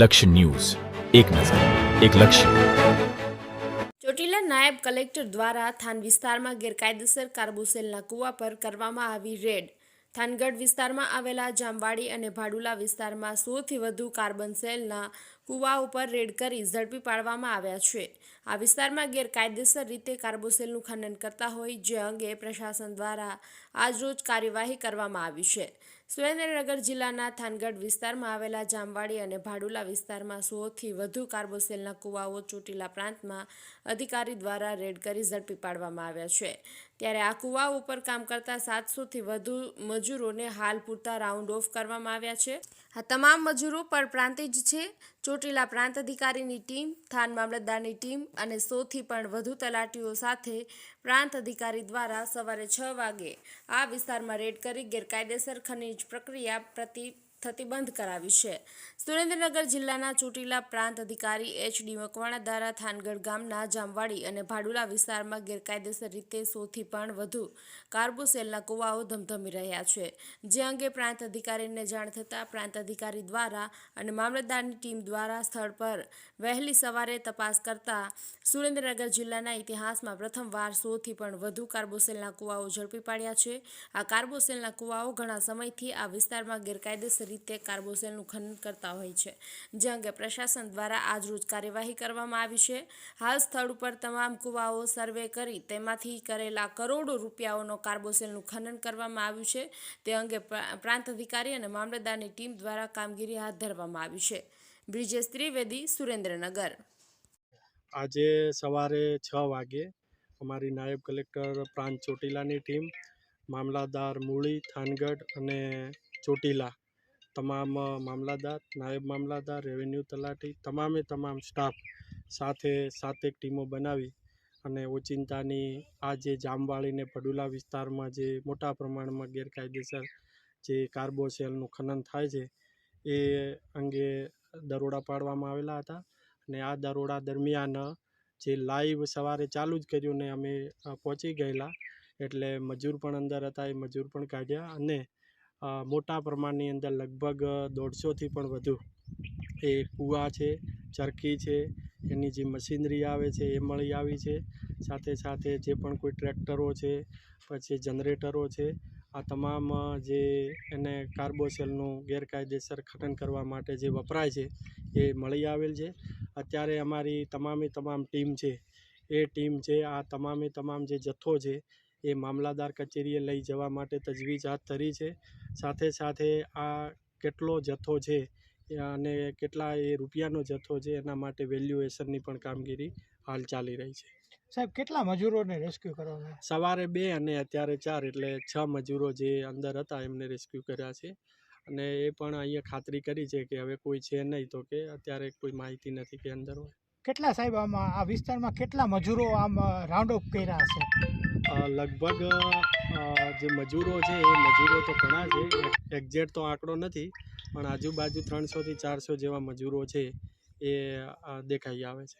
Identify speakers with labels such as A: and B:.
A: લક્ષ્ય ન્યૂઝ. એક નજર, એક લક્ષ્ય.
B: ચોટીલા નાયબ કલેક્ટર દ્વારા થાન વિસ્તારમાં ગેરકાયદેસર કાર્બોસેલના કૂવા પર કરવામાં આવી રેડ. થાનગઢ વિસ્તારમાં આવેલા જામવાડી અને ભાડુલા વિસ્તારમાં સોથી વધુ કાર્બન સેલના કૂવા ઉપર રેડ કરી ઝડપી પાડવામાં આવ્યા છે. આ વિસ્તારમાં ગેરકાયદેસર રીતે કાર્બોસેલનું ખનન કરતા હોય, જે અંગે પ્રશાસન દ્વારા આજરોજ કાર્યવાહી કરવામાં આવી છે. સુરેન્દ્રનગર જિલ્લાના થાનગઢ વિસ્તારમાં આવેલા જામવાડી અને ભાડુલા વિસ્તારમાં સોથી વધુ કાર્બોસેલના કૂવાઓ ચોટીલા પ્રાંતમાં અધિકારી દ્વારા રેડ કરી ઝડપી પાડવામાં આવ્યા છે. ત્યારે આ કૂવાઓ ઉપર કામ કરતા સાતસોથી વધુ મજૂરોને હાલ પૂરતા રાઉન્ડ ઓફ કરવામાં આવ્યા છે. આ તમામ મજૂરો પરપ્રાંતિજ છે. ચોટીલા પ્રાંત અધિકારીની ટીમ, થાન મામલતદારની ટીમ અને સોથી પણ વધુ તલાટીઓ સાથે પ્રાંત અધિકારી દ્વારા સવારે છ વાગે આ વિસ્તારમાં રેડ કરી ગેરકાયદેસર ખનીજ પ્રક્રિયા પ્રતિ થતી બંધ કરાવી છે. સુરેન્દ્રનગર જિલ્લાના ચોટીલા પ્રાંત અધિકારી એચ ડી મકવાણા દ્વારા થાનગઢ ગામના જામવાડી અને ભાડુલા વિસ્તારમાં ગેરકાયદેસર રીતે સોથી પણ વધુ કાર્બોસેલના કુવાઓ ધમધમી રહ્યા છે. જે અંગે પ્રાંત અધિકારીને જાણ થતાં પ્રાંત અધિકારી દ્વારા અને મામલતદારની ટીમ દ્વારા સ્થળ પર વહેલી સવારે તપાસ કરતા સુરેન્દ્રનગર જિલ્લાના ઇતિહાસમાં પ્રથમવાર સોથી પણ વધુ કાર્બોસેલના કુવાઓ ઝડપી પાડ્યા છે. આ કાર્બોસેલના કુવાઓ ઘણા સમયથી આ વિસ્તારમાં ગેરકાયદેસર રીતે કાર્બોસેલનું ખનન કરતા હોય છે, જે અંગે પ્રશાસન દ્વારા આજરોજ કાર્યવાહી કરવામાં આવી છે. હાલ સ્થળ ઉપર તમામ કુવાઓ સર્વે કરી તેમાંથી કરેલા કરોડો રૂપિયાઓનો કાર્બોસેલનું ખનન કરવામાં આવ્યું છે. તે અંગે પ્રાંત અધિકારી અને મામલતદારની ટીમ દ્વારા કામગીરી હાથ ધરવામાં આવી છે. બ્રિજેશ ત્રિવેદી, સુરેન્દ્રનગર.
C: આજે સવારે છ વાગે અમારી નાયબ કલેક્ટર પ્રાંત ચોટીલાની ટીમ મામલાદાર મૂળી, થાનગઢ અને ચોટીલા તમામ મામલાદાર, નાયબ મામલાદાર, રેવન્યુ તલાટી, તમામે તમામ સ્ટાફ સાથે સાતેક ટીમો બનાવી અને ઓચિંતાની આ જે જામવાળીને પડુલા વિસ્તારમાં જે મોટા પ્રમાણમાં ગેરકાયદેસર જે કાર્બોસેલનું ખનન થાય છે, એ અંગે દરોડા પાડવામાં આવેલા હતા. અને આ દરોડા દરમિયાન જે લાઈવ સવારે ચાલુ જ કર્યું ને અમે પહોંચી ગયેલા. એટલે મજૂર પણ અંદર હતા, એ મજૂર પણ કાઢ્યા અને મોટા પ્રમાણની અંદર લગભગ દોઢસોથી પણ વધુ એ કૂવા છે, ચરખી છે, એની જે મશીનરી આવે છે એ મળી આવી છે. સાથે સાથે જે પણ કોઈ ટ્રેક્ટરો છે, પછી જનરેટરો છે, આ તમામ જે એને કાર્બોસેલનું ગેરકાયદેસર ખનન કરવા માટે જે વપરાય છે એ મળી આવેલ છે. અત્યારે અમારી તમામે તમામ ટીમ છે, એ ટીમ છે, આ તમામે તમામ જે જથ્થો છે એ મામલાદાર કચેરીએ લઈ જવા માટે તજવીજ હાથ ધરી છે. સાથે સાથે આ કેટલો જથ્થો છે અને કેટલા એ રૂપિયાનો જથ્થો છે એના માટે વેલ્યુએશનની પણ કામગીરી હાલ ચાલી રહી છે.
D: સાહેબ કેટલા મજૂરોને રેસ્ક્યુ કરવામાં
C: સવારે બે અને અત્યારે ચાર એટલે છ મજૂરો જે અંદર હતા એમને રેસ્ક્યુ કર્યા છે. અને એ પણ અહીંયા ખાતરી કરી છે કે હવે કોઈ છે નહીં તો કે અત્યારે કોઈ માહિતી નથી કે અંદર હોય.
D: કેટલા સાહેબ આમાં, આ વિસ્તારમાં કેટલા મજૂરો આમ રાઉન્ડ અપ કર્યા હશે?
C: લગભગ જે મજૂરો છે, એ મજૂરો તો ઘણા છે, એક્ઝેક્ટ તો આંકડો નથી, પણ આજુબાજુ ત્રણસોથી ચારસો જેવા મજૂરો છે, એ દેખાઈ આવે છે.